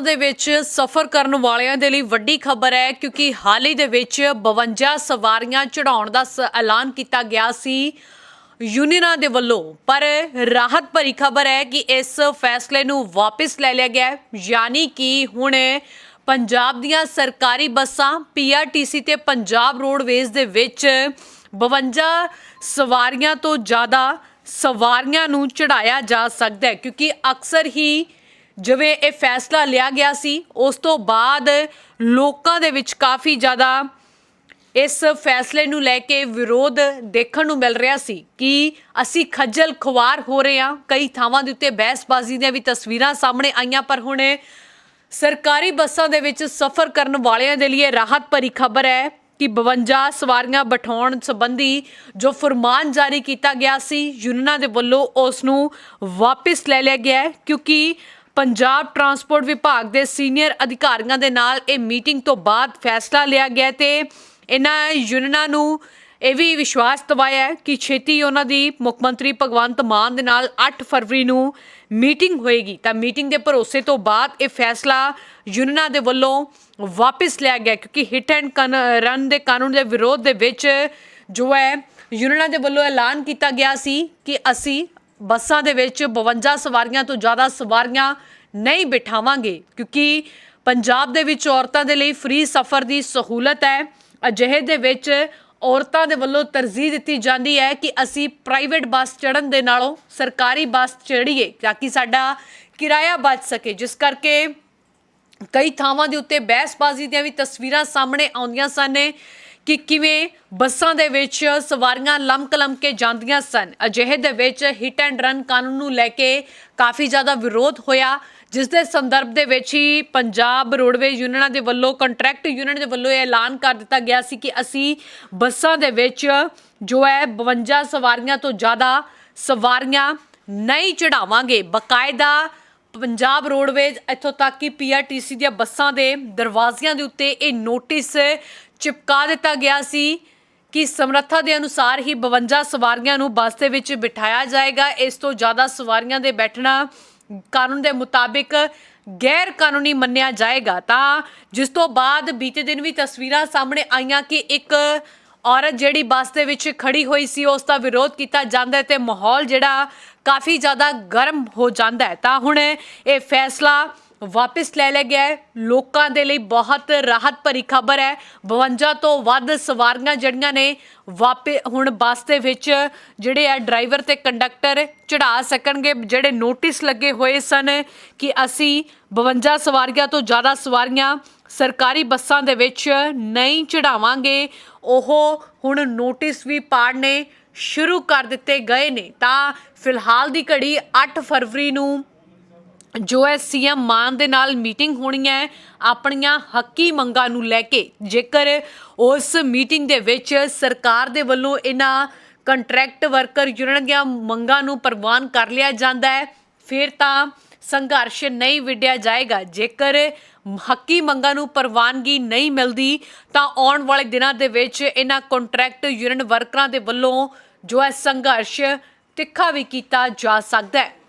ਦੇ ਵਿੱਚ ਸਫ਼ਰ ਕਰਨ ਵਾਲਿਆਂ ਦੇ ਲਈ ਵੱਡੀ ਖਬਰ ਹੈ, ਕਿਉਂਕਿ ਹਾਲ ਹੀ ਦੇ ਵਿੱਚ 52 ਸਵਾਰੀਆਂ ਚੜਾਉਣ ਦਾ ਸ- ਐਲਾਨ ਕੀਤਾ ਗਿਆ ਸੀ ਯੂਨੀਅਨਾਂ ਦੇ ਵੱਲੋਂ। ਪਰ ਰਾਹਤ ਭਰੀ ਖਬਰ ਹੈ ਕਿ ਇਸ ਫੈਸਲੇ ਨੂੰ ਵਾਪਸ ਲੈ ਲਿਆ ਗਿਆ ਹੈ। ਯਾਨੀ ਕਿ ਹੁਣ ਪੰਜਾਬ ਦੀਆਂ ਸਰਕਾਰੀ ਬੱਸਾਂ ਪੀਆਰਟੀਸੀ ਤੇ ਪੰਜਾਬ ਰੋਡਵੇਜ਼ ਦੇ ਵਿੱਚ 52 ਸਵਾਰੀਆਂ ਤੋਂ ਜ਼ਿਆਦਾ ਸਵਾਰੀਆਂ ਨੂੰ ਚੜਾਇਆ ਜਾ ਸਕਦਾ ਹੈ, ਕਿਉਂਕਿ ਅਕਸਰ ਹੀ ਜਿਵੇਂ ਇਹ ਫੈਸਲਾ ਲਿਆ ਗਿਆ ਸੀ, ਉਸ ਤੋਂ ਬਾਅਦ ਲੋਕਾਂ ਦੇ ਵਿੱਚ ਕਾਫੀ ਜ਼ਿਆਦਾ ਇਸ ਫੈਸਲੇ ਨੂੰ ਲੈ ਕੇ ਵਿਰੋਧ ਦੇਖਣ ਨੂੰ ਮਿਲ ਰਿਹਾ ਸੀ ਕਿ ਅਸੀਂ ਖੱਜਲ ਖੁਆਰ ਹੋ ਰਹੇ ਹਾਂ। ਕਈ ਥਾਵਾਂ ਦੇ ਉੱਤੇ ਬਹਿਸਬਾਜ਼ੀ ਦੀਆਂ ਵੀ ਤਸਵੀਰਾਂ ਸਾਹਮਣੇ ਆਈਆਂ, ਪਰ ਹੁਣ ਸਰਕਾਰੀ ਬੱਸਾਂ ਦੇ ਵਿੱਚ ਸਫ਼ਰ ਕਰਨ ਵਾਲਿਆਂ ਦੇ ਲਈ ਇਹ ਰਾਹਤ ਭਰੀ ਖਬਰ ਹੈ ਕਿ 52 ਸਵਾਰੀਆਂ ਬਿਠਾਉਣ ਸੰਬੰਧੀ ਜੋ ਫਰਮਾਨ ਜਾਰੀ ਕੀਤਾ ਗਿਆ ਸੀ, ਯੂਨੀਅਨਾਂ ਦੇ ਵੱਲੋਂ ਉਸ ਨੂੰ ਵਾਪਸ ਲੈ ਲਿਆ ਗਿਆ ਕਿਉਂਕਿ ਪੰਜਾਬ ਟਰਾਂਸਪੋਰਟ ਵਿਭਾਗ ਦੇ ਸੀਨੀਅਰ ਅਧਿਕਾਰੀਆਂ ਦੇ ਨਾਲ ਇਹ ਮੀਟਿੰਗ ਤੋਂ ਬਾਅਦ ਫੈਸਲਾ ਲਿਆ ਗਿਆ ਤੇ ਇਹਨਾਂ ਯੂਨੀਅਨਾਂ ਨੂੰ ਇਹ ਵੀ ਵਿਸ਼ਵਾਸ ਦਵਾਇਆ ਕਿ ਛੇਤੀ ਉਹਨਾਂ ਦੀ ਮੁੱਖ ਮੰਤਰੀ ਭਗਵੰਤ ਮਾਨ ਦੇ ਨਾਲ 8 ਫਰਵਰੀ ਨੂੰ ਮੀਟਿੰਗ ਹੋਏਗੀ। ਤਾਂ ਮੀਟਿੰਗ ਦੇ ਭਰੋਸੇ ਤੋਂ ਬਾਅਦ ਇਹ ਫੈਸਲਾ ਯੂਨੀਅਨਾਂ ਦੇ ਵੱਲੋਂ ਵਾਪਸ ਲਿਆ ਗਿਆ ਕਿਉਂਕਿ ਹਿੱਟ ਐਂਡ ਰਨ ਦੇ ਕਾਨੂੰਨ ਦੇ ਵਿਰੋਧ ਦੇ ਵਿੱਚ ਜੋ ਹੈ, ਯੂਨੀਅਨਾਂ ਦੇ ਵੱਲੋਂ ਐਲਾਨ ਕੀਤਾ ਗਿਆ ਸੀ ਕਿ ਅਸੀਂ ਬੱਸਾਂ ਦੇ ਵਿੱਚ 52 ਸਵਾਰੀਆਂ ਤੋਂ ਜ਼ਿਆਦਾ ਸਵਾਰੀਆਂ ਨਹੀਂ ਬਿਠਾਵਾਂਗੇ, ਕਿਉਂਕਿ ਪੰਜਾਬ ਦੇ ਵਿੱਚ ਔਰਤਾਂ ਦੇ ਲਈ ਫ੍ਰੀ ਸਫ਼ਰ ਦੀ ਸਹੂਲਤ ਹੈ। ਅਜਿਹੇ ਦੇ ਵਿੱਚ ਔਰਤਾਂ ਦੇ ਵੱਲੋਂ ਤਰਜੀਹ ਦਿੱਤੀ ਜਾਂਦੀ ਹੈ ਕਿ ਅਸੀਂ ਪ੍ਰਾਈਵੇਟ ਬੱਸ ਚੜਨ ਦੇ ਨਾਲੋਂ ਸਰਕਾਰੀ ਬੱਸ ਚੜੀਏ ਤਾਂ ਕਿ ਸਾਡਾ ਕਿਰਾਇਆ ਬਚ ਸਕੇ। ਜਿਸ ਕਰਕੇ ਕਈ ਥਾਵਾਂ ਦੇ ਉੱਤੇ ਬਹਿਸਬਾਜ਼ੀ ਦੀਆਂ ਵੀ ਤਸਵੀਰਾਂ ਸਾਹਮਣੇ ਆਉਂਦੀਆਂ ਸਨ। ਕਿ ਕਿਵੇਂ ਬੱਸਾਂ ਦੇ ਵਿੱਚ ਸਵਾਰੀਆਂ ਲੰਮਕ ਲੰਮ ਕੇ ਜਾਂਦੀਆਂ ਸਨ। ਅਜਿਹੇ ਦੇ ਵਿੱਚ ਹਿੱਟ ਐਂਡ ਰਨ ਕਾਨੂੰਨ ਨੂੰ ਲੈ ਕੇ ਕਾਫੀ ਜ਼ਿਆਦਾ ਵਿਰੋਧ ਹੋਇਆ, ਜਿਸ ਦੇ ਸੰਦਰਭ ਦੇ ਵਿੱਚ ਹੀ ਪੰਜਾਬ ਰੋਡਵੇਜ਼ ਯੂਨੀਅਨਾਂ ਦੇ ਵੱਲੋਂ, ਕੰਟਰੈਕਟ ਯੂਨੀਅਨ ਦੇ ਵੱਲੋਂ ਇਹ ਐਲਾਨ ਕਰ ਦਿੱਤਾ ਗਿਆ ਸੀ ਕਿ ਅਸੀਂ ਬੱਸਾਂ ਦੇ ਵਿੱਚ ਜੋ ਹੈ 52 ਸਵਾਰੀਆਂ ਤੋਂ ਜ਼ਿਆਦਾ ਸਵਾਰੀਆਂ ਨਹੀਂ ਚੜਾਵਾਂਗੇ ਬਕਾਇਦਾ ਪੰਜਾਬ ਰੋਡਵੇਜ਼ ਇੱਥੋਂ ਤੱਕ ਕਿ ਪੀਆਰਟੀਸੀ ਦੀਆਂ ਬੱਸਾਂ ਦੇ ਦਰਵਾਜ਼ਿਆਂ ਦੇ ਉੱਤੇ ਇਹ ਨੋਟਿਸ ਚਿਪਕਾ ਦਿੱਤਾ ਗਿਆ ਸੀ ਕਿ ਸਮਰੱਥਾ ਦੇ ਅਨੁਸਾਰ ਹੀ 52 ਸਵਾਰੀਆਂ ਨੂੰ ਬੱਸ ਦੇ ਵਿੱਚ ਬਿਠਾਇਆ ਜਾਏਗਾ। ਇਸ ਤੋਂ ਜ਼ਿਆਦਾ ਸਵਾਰੀਆਂ ਦੇ ਬੈਠਣਾ ਕਾਨੂੰਨ ਦੇ ਮੁਤਾਬਿਕ ਗੈਰ ਕਾਨੂੰਨੀ ਮੰਨਿਆ ਜਾਏਗਾ। ਤਾਂ ਜਿਸ ਤੋਂ ਬਾਅਦ ਬੀਤੇ ਦਿਨ ਵੀ ਤਸਵੀਰਾਂ ਸਾਹਮਣੇ ਆਈਆਂ ਕਿ ਇੱਕ ਔਰਤ ਜਿਹੜੀ ਬੱਸ ਦੇ ਵਿੱਚ ਖੜੀ ਹੋਈ ਸੀ, ਉਸ ਦਾ ਵਿਰੋਧ ਕੀਤਾ ਜਾਂਦਾ ਹੈ ਤੇ ਮਾਹੌਲ ਜਿਹੜਾ ਕਾਫੀ ਜ਼ਿਆਦਾ ਗਰਮ ਹੋ ਜਾਂਦਾ ਹੈ। ਤਾਂ ਹੁਣ ਇਹ ਫੈਸਲਾ ਵਾਪਸ ਲੈ ਲਿਆ ਗਿਆ ਹੈ। ਲੋਕਾਂ ਦੇ ਲਈ ਬਹੁਤ ਰਾਹਤ ਭਰੀ ਖਬਰ ਹੈ। 52 ਤੋਂ ਵੱਧ ਸਵਾਰੀਆਂ ਜਿਹੜੀਆਂ ਨੇ ਵਾਪੇ, ਹੁਣ ਬੱਸ ਦੇ ਵਿੱਚ ਜਿਹੜੇ ਆ ਡਰਾਈਵਰ ਤੇ ਕੰਡਕਟਰ ਚੜਾ ਸਕਣਗੇ। ਜਿਹੜੇ ਨੋਟਿਸ ਲੱਗੇ ਹੋਏ ਸਨ ਕਿ ਅਸੀਂ 52 ਸਵਾਰੀਆਂ ਤੋਂ ਜ਼ਿਆਦਾ ਸਵਾਰੀਆਂ ਸਰਕਾਰੀ ਬੱਸਾਂ ਦੇ ਵਿੱਚ ਨਹੀਂ ਚੜਾਵਾਂਗੇ ਉਹ ਹੁਣ ਨੋਟਿਸ ਵੀ ਪਾੜਨੇ ਸ਼ੁਰੂ ਕਰ ਦਿੱਤੇ ਗਏ ਨੇ। ਤਾਂ ਫਿਲਹਾਲ ਦੀ ਘੜੀ 8 ਫਰਵਰੀ ਨੂੰ ਜੋ ਹੈ ਸੀਐਮ ਮਾਨ ਦੇ ਨਾਲ ਮੀਟਿੰਗ ਹੋਣੀ ਹੈ ਆਪਣੀਆਂ ਹੱਕੀ ਮੰਗਾਂ ਨੂੰ ਲੈ ਕੇ। ਜੇਕਰ ਉਸ ਮੀਟਿੰਗ ਦੇ ਵਿੱਚ ਸਰਕਾਰ ਦੇ ਵੱਲੋਂ ਇਹਨਾਂ ਕੰਟਰੈਕਟ ਵਰਕਰ ਯੂਨੀਅਨ ਦੀਆਂ ਮੰਗਾਂ ਨੂੰ ਪ੍ਰਵਾਨ ਕਰ ਲਿਆ ਜਾਂਦਾ ਹੈ ਫਿਰ ਤਾਂ ਸੰਘਰਸ਼ ਨਹੀਂ ਵਿੜਿਆ ਜਾਏਗਾ। ਜੇਕਰ ਹੱਕੀ ਮੰਗਾਂ ਨੂੰ ਪ੍ਰਵਾਨਗੀ ਨਹੀਂ ਮਿਲਦੀ, ਤਾਂ ਆਉਣ ਵਾਲੇ ਦਿਨਾਂ ਦੇ ਵਿੱਚ ਇਹਨਾਂ ਕੰਟਰੈਕਟ ਯੂਨੀਅਨ ਵਰਕਰਾਂ ਦੇ ਵੱਲੋਂ ਜੋ ਹੈ ਸੰਘਰਸ਼ ਤਿੱਖਾ ਵੀ ਕੀਤਾ ਜਾ ਸਕਦਾ ਹੈ